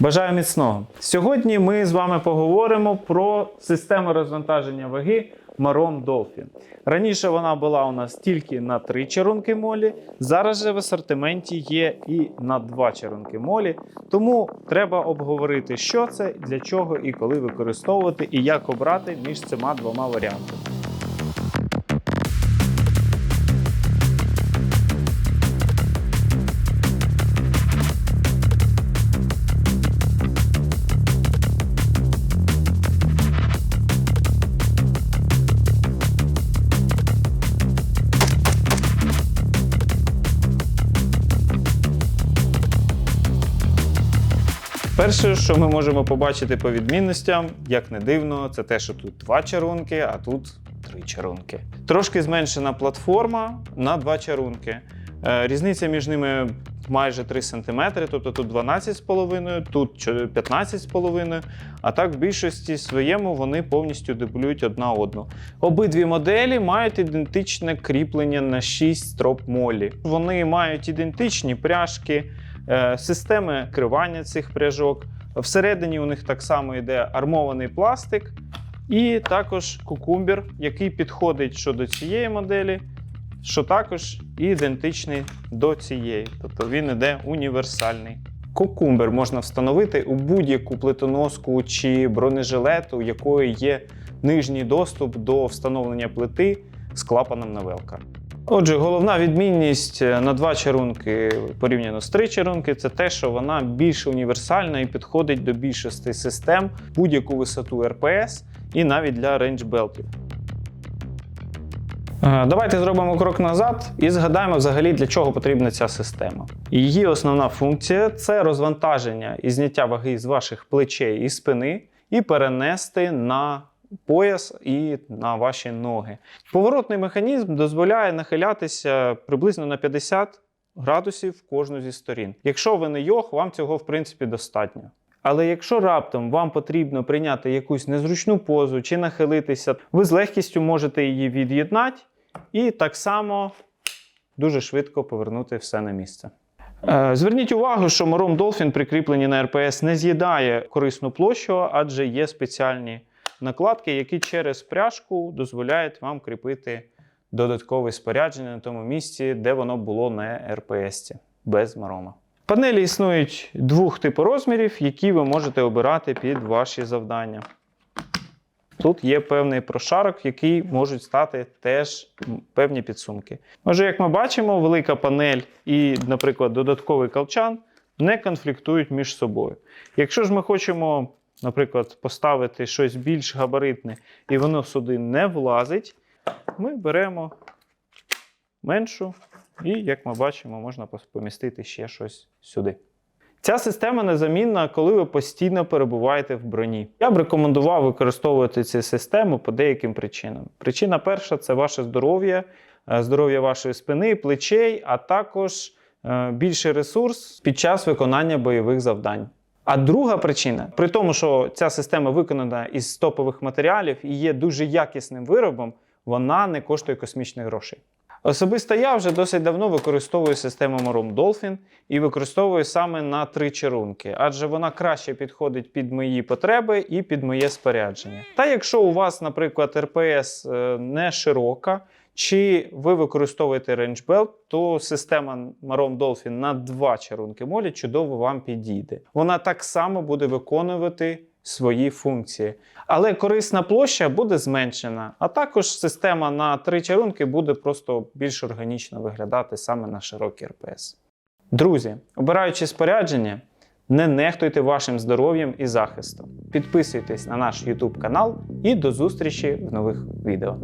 Бажаю міцного! Сьогодні ми з вами поговоримо про систему розвантаження ваги Marom Dolphin. Раніше вона була у нас тільки на 3 чарунки молі. Зараз же в асортименті є і на 2 чарунки молі. Тому треба обговорити, що це, для чого і коли використовувати, і як обрати між цими двома варіантами. Перше, що ми можемо побачити по відмінностям, як не дивно, це те, що тут два чарунки, а тут три чарунки. Трошки зменшена платформа на два чарунки. Е, Різниця між ними майже 3 см, тобто тут 12,5, тут 15,5, а так в більшості своєму вони повністю дублюють одна одну. Обидві моделі мають ідентичне кріплення на 6 строп молі. Вони мають ідентичні пряжки, системи кривання цих пряжок. Всередині у них так само йде армований пластик, і також кукумбер, який підходить що до цієї моделі, що також ідентичний до цієї. Тобто він іде універсальний. Кукумбер можна встановити у будь-яку плитоноску чи бронежилет, у якої є нижній доступ до встановлення плити з клапаном на велка. Отже, головна відмінність е, на два чарунки порівняно з три чарунки це те, що вона більш універсальна і підходить до більшості систем будь-яку висоту РПС і навіть для рейндж-белтів. Е, Давайте зробимо крок назад і згадаємо взагалі, для чого потрібна ця система. Її основна функція це розвантаження і зняття ваги з ваших плечей і спини і перенести на пояс і на ваші ноги. Поворотний механізм дозволяє нахилятися приблизно на 50 градусів кожну зі сторін. Якщо ви не йог, вам цього в принципі достатньо. Але якщо раптом вам потрібно прийняти якусь незручну позу чи нахилитися, ви з легкістю можете її від'єднати і так само дуже швидко повернути все на місце. Е, Зверніть увагу, що Morom Dolphin прикріплені на РПС не з'їдає корисну площу, адже є спеціальні накладки, які через пряжку дозволяють вам кріпити додаткове спорядження на тому місці, де воно було на РПС без марома. Панелі існують двох типу розмірів, які ви можете обирати під ваші завдання. Тут є певний прошарок, який можуть стати теж певні підсумки. Отже, як ми бачимо, велика панель і, наприклад, додатковий колчан не конфліктують між собою. Якщо ж ми хочемо, наприклад, поставити щось більш габаритне і воно сюди не влазить, ми беремо меншу, і, як ми бачимо, можна помістити ще щось сюди. Ця система незамінна, коли ви постійно перебуваєте в броні. Я б рекомендував використовувати цю систему по деяким причинам. Причина перша це ваше здоров'я, е, здоров'я вашої спини, плечей, а також е, більший ресурс під час виконання бойових завдань. А друга причина, при тому, що ця система виконана із топових матеріалів і є дуже якісним виробом, вона не коштує космічних грошей. Особисто я вже досить давно використовую систему Morom Dolphin і використовую саме на три чарунки, адже вона краще підходить під мої потреби і під моє спорядження. Та якщо у вас, наприклад, РПС е, не широка, чи ви використовуєте Range Belt, то система Marom Dolphin на два чарунки молі чудово вам підійде. Вона так само буде виконувати свої функції. Але корисна площа буде зменшена, а також система на три чарунки буде просто більш органічно виглядати саме на широкий РПС. Друзі, обираючи спорядження, не нехтуйте вашим здоров'ям і захистом. Підписуйтесь на наш YouTube канал і до зустрічі в нових відео.